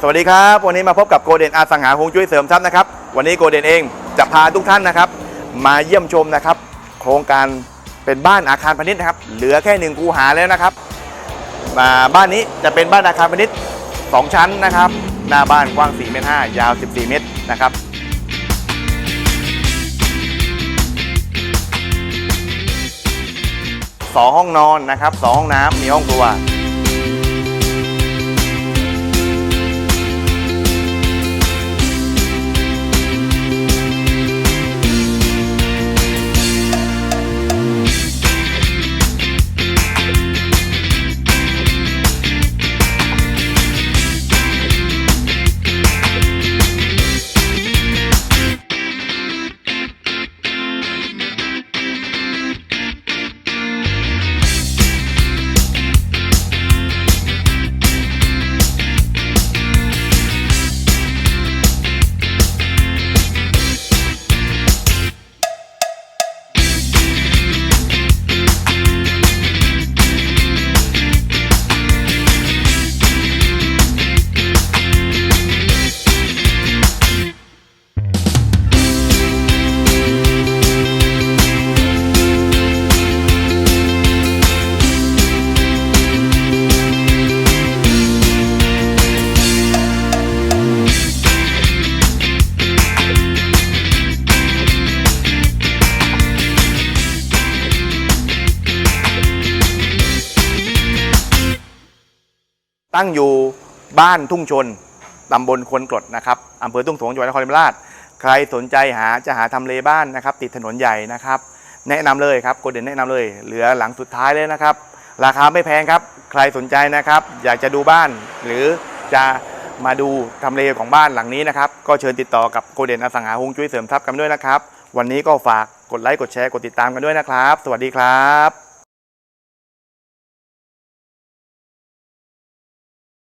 สวัสดีครับ วันนี้มาพบกับโกเดนอาสังหาฮวงจุ้ยเสริมทรัพย์นะครับ วันนี้โกเดนเองจะพาทุกท่านนะครับ มาเยี่ยมชมนะครับ โครงการเป็นบ้านอาคารพาณิชย์นะครับ เหลือแค่หนึ่งคูหาแล้วนะครับมาบ้านนี้จะเป็นบ้านอาคารพาณิชย์สองชั้นนะครับ หน้าบ้านกว้าง 4 เมตร 5 ยาว 14 เมตรนะครับสองห้องนอนนะครับสองห้องน้ำมีห้องครัว ตั้งอยู่บ้านทุ่งชนตำบลควนกรดนะครับอำเภอทุ่งสงจังหวัดนครศรีธรรมราช ใครสนใจหาจะหาทำเลบ้านนะครับ ติดถนนใหญ่นะครับ แนะนำเลยครับโกลเด้นแนะนำเลย เหลือหลังสุดท้ายเลยนะครับ ราคาไม่แพงครับ ใครสนใจนะครับ อยากจะดูบ้าน หรือจะมาดูทำเลของบ้านหลังนี้นะครับ ก็เชิญติดต่อกับโกลเด้นอสังหาฮวงจุ้ยเสริมทรัพย์กันด้วยนะครับ วันนี้ก็ฝากกดไลค์กดแชร์กดติดตามกันด้วยนะครับ สวัสดีครับ